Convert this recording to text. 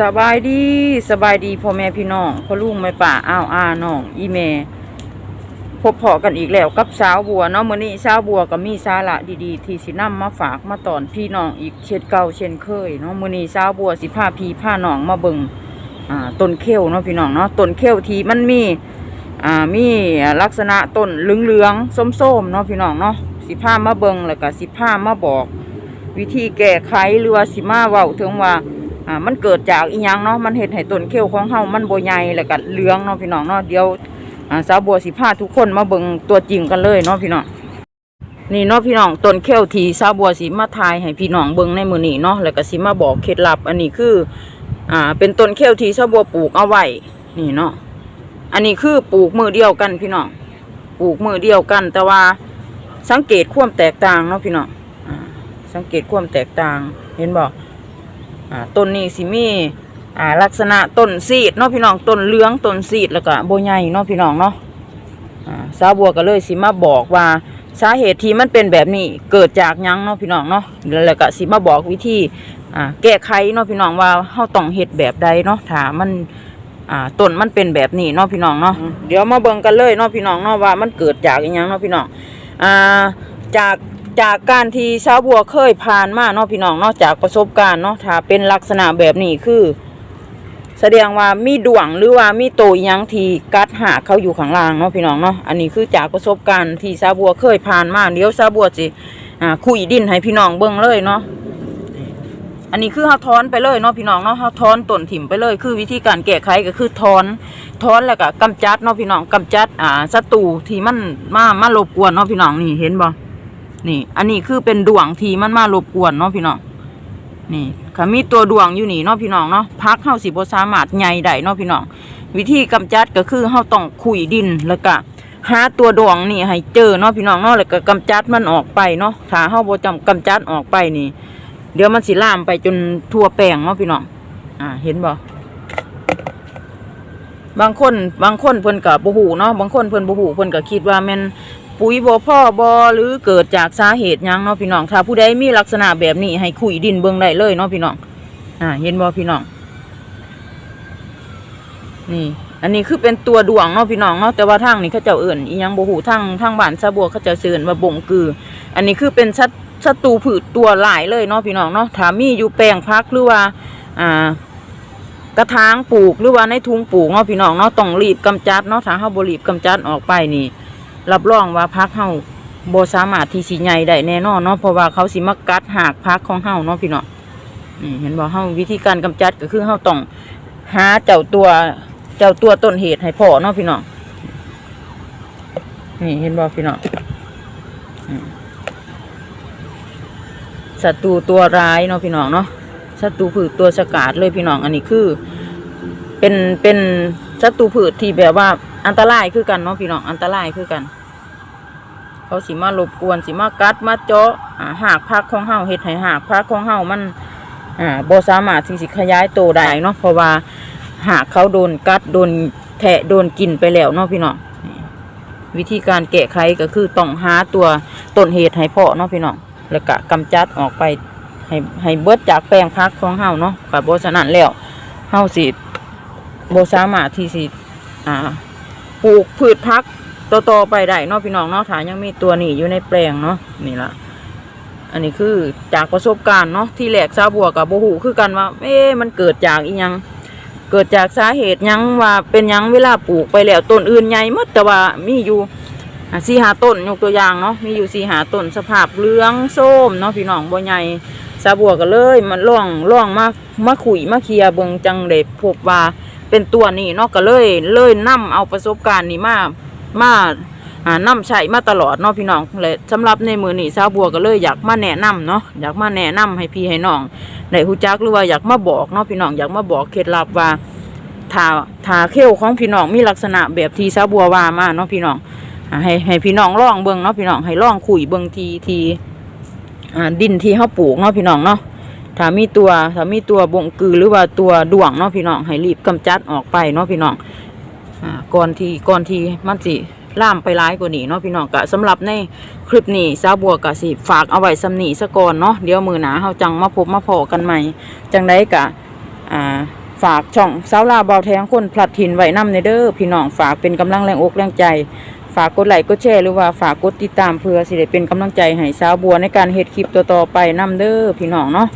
สบายดีสบายดีพ่อแม่พี่น้องพ่อลุงแม่ป่าอ้าวอาน้องอีแม่พบเพอกันอีกแล้วกับสาวบัวเนาะมื้อนี้สาวบัวก็มีสาระดีๆ ที่สินำมาฝากมาตอนพี่น้องอีกเช่นเก่าเช่นเคยเนาะมื้อนี้สาวบัวสิพาพี่พาน้องมาเบิ่งอ่าต้นเขียวเนาะพี่น้องเนาะต้นเขียวที่มันมีอ่ามีลักษณะต้นเหลืองๆส้มๆเนาะพี่น้องเนาะสิพามาเบิ่งแล้วก็สิพามาบอก วิธีแก้ไขหรือว่าสิมาเว้าถึงว่า อ่ามันเกิดจากอีหยังเนาะมันเห็ดให้ต้นเขียวของเฮามันโบใหญ่แล้วก็เหลืองเนาะพี่น้องเนาะเดี๋ยวอ่าสาวบัวสิพาทุกคนมาเบิ่งตัวจริงกันเลยเนาะพี่น้องนี่เนาะพี่น้องต้นเขียวทีสาวบัวสิมาทายให้พี่น้องเบิ่งในมือนี้เนาะแล้วก็สิมาบอกเคล็ดลับ อันนี้คืออ่าเป็นต้นเขียวทีสาวบัวปลูกเอาไว้นี่เนาะอันนี้คือปลูกมือเดียวกันพี่น้องปลูกมือเดียวกัน แต่ว่าสังเกตความแตกต่างเนาะพี่น้องอ่าสังเกตความแตกต่างเห็นบอ่าต้นนี้สิมีอ่าลักษณะต้นซีดเนาะพี่น้องต้นเหลืองต้นซีดแล้วก็โบใหญ่เนาะพี่น้องเนาะอ่าสาวบัวก็เลยสิมาบอกว่าสาเหตุที่มันเป็นแบบนี้เกิดจากหยังเนาะพี่น้องเนาะแล้วก็สิมาบอกวิธีอ่าแก้ไขเนาะพี่น้องว่าเฮาต้องเฮ็ดแบบใดเนาะถ้ามันอ่าต้นมันเป็นแบบนี้เนาะพี่น้องเนาะเดี๋ยวมาเบิ่งกันเลยเนาะพี่น้องเนาะว่ามันเกิดจากอีหยังเนาะพี่น้องอ่าจาก จากการที่ชาวบัวเคยผ่านมาเนาะพี่น้องนาะจากประสบการณ์เนาะถ้าเป็นลักษณะแบบนี้คือ แสดงว่ามีดวงหรือว่ามีโตยังที่กัดหาเขาอยู่ข้างล่างเนาะพี่น้องเนาะอันนี้คือจากประสบการณ์ที่ชาวบัวเคยผ่านมาเดี๋ยวชาวบัวสิอ่าคุยดินให้พี่น้องเบิ่งเลยเนาะอันนี้คือเฮาถอนไปเลยเนาะพี่น้องเนาะเฮาถอนต้นถิ่มไปเลย คือวิธีการแก้ไขก็คือถอนถอนแล้วก็กำจัดเนาะพี่น้องกำจัดอ่าศัตรูที่มันมามารบกวนเนาะพี่น้องนี่เห็นบ่ นี่ อันนี้คือเป็นดวงที่มันมารบกวนเนาะพี่น้องนี่ค่ะมีตัวดวงอยู่นี่เนาะพี่น้องเนาะพักเฮาสิบสามารถใหญ่ได้เนาะพี่น้อง วิธีกำจัดก็คือเฮาต้องขุยดินแล้วก็หาตัวดวงนี่ให้เจอเนาะพี่น้องเนาะแล้วก็กำจัดมันออกไปเนาะถ้าเฮาบ่จำกำจัดออกไปนี่ เดี๋ยวมันสิลามไปจนทั่วแปลงเนาะพี่น้องอ่าเห็นบ่บางคนบางคนเพิ่นก็บ่ฮู้เนาะบางคนเพิ่นบ่ฮู้เพิ่นก็คิดว่าแม่น ปุ๋ยบ่พ่อบ่หรือเกิดจากสาเหตุยังเนาะพี่น้องถ้าผู้ใดมีลักษณะแบบนี้ให้ขุยดินเบิ่งได้เลยเนาะพี่น้องอ่าเห็นบ่พี่น้องนี่ อันนี้คือเป็นตัวดวงเนาะพี่น้องเนาะแต่ว่าทางนี้เขาเจ้าเอื่นอียังบ่ฮู้ทางทางบ้านซาบัวเขาเจ้าเชิญว่าบ่งกือ อันนี้คือเป็นศัตศัตรูผืดตัวหลายเลยเนาะพี่น้องเนาะถ้ามีอยู่แปลงพักหรือว่าอ่ากระถางปลูกหรือว่าในทุงปลูกเนาะพี่น้องเนาะต้องรีบกำจัดเนาะถ้าเฮาบ่รีบกำจัดออกไปนี่ รับรองว่าพักเฮาบสามารถที่สิใหญ่ได้แน่นอนเนาะเพราะว่าเขาสิมากัดหากพักของเฮาเนาะพี่น้องนี่เห็นบ่เฮาวิธีการกำจัดก็คือเฮาต้องหาเจ้าตัวเจ้าตัวต้นเหตุให้พอเนาะพี่น้องนี่เห็นบ่พี่น้องศัตรูตัวร้ายเนาะพี่น้องเนาะศัตรูผืดตัวสกัดเลยพี่น้องอันนี้คือ เป็นเป็นศัตรูผืดที่แบบว่า อันตรายคือกันเนาะพี่น้องอันตรายคือกัน เขาสิมารบกวนสิมากัดมาเจาะหากพักของเฮาเฮ็ดให้หากพักของเฮามันอ่าบสามารถที่สิขยายโตได้เนาะเพราะว่าหากเขาโดนกัดโดนแทะโดนกินไปแล้วเนาะพี่น้องวิธีการแก้ไขก็คือต้องหาตัวต้นเหตุให้เพาะเนาะพี่น้องแล้วก็กำจัดออกไปให้ให้เบิดจากแปลงพักของเฮาเนาะก็บ่ฉะนั้นแล้วเฮาสิบสามารถที่สิอ่า ปลูกพืชพักต่อๆไปได้เนาะพี่น้องเนาะถ้ายังมีตัวนี้อยู่ในแปลงเนาะนี่ละอันนี้คือจากประสบการณ์เนาะที่แหลกซาบัวกับโบหูคือกันว่า เอ๊มันเกิดจากอีหยัง เกิดจากสาเหตุยังว่าเป็นยังเวลาปลูกไปแล้วต้นอื่นใหญ่มดแต่ว่ามีอยู่สี่หาต้นยกตัวอย่างเนาะมีอยู่สี่หาต้นสภาพเหลืองส้มเนาะพี่น้องบ่ใหญ่ซาบัวก็เลย มันล่องล่องมามาขุยมาเคลียเบิงจังเด็บพบว่า เป็นตัวนี้เนาะก็เลยเลยนํเอาประสบการณ์นี้มามาอ่านำใช้มาตลอดเนาะพี่น้องและสำหรับในมือนี้สาวบัวก็เลยอยากมาแนะนำเนาะอยากมาแนะนำให้พี่ให้น้องได้ฮู้จักหรือว่าอยากมาบอกเนาะพี่น้องอยากมาบอกเคล็ดลับว่าถ้าถ้าเขี้ยวของพี่น้องมีลักษณะแบบที่สาวบัวว่ามาเนาะพี่น้องอ่าให้ให้พี่น้องลองเบิ่งเนาะพี่น้องให้ลองคุยเบิ่งทีทีอ่าดินที่เฮาปลูกเนาะพี่น้องเนาะ ถ้ามีตัวถ้ามีตัวบงกือหรือว่าตัวดวงเนาะพี่น้องให้รีบกำจัดออกไปเนาะพี่น้องอ่าก่อนที่ก่อนที่มันสิล่ามไปร้ายกว่านี้เนาะพี่น้องกะสำหรับในคลิปนี้สาวบัวกะสิฝากเอาไว้สำนีซะก่อนเนาะเดี๋ยวมือหนาเฮาจังมาพบมาพอกันใหม่ จังได้กะอ่าฝากช่องสาวลาเบาแทงคนพลัดถิ่นไว้นำในเด้อพี่น้องฝากเป็นกำลังแรงอกแรงใจ ฝากกดไลค์กดแชร์หรือว่าฝากกดติดตามเพื่อสิได้เป็นกำลังใจให้สาวบัวในการเฮ็ดคลิปต่อๆไปนำเด้อพี่น้องเนาะ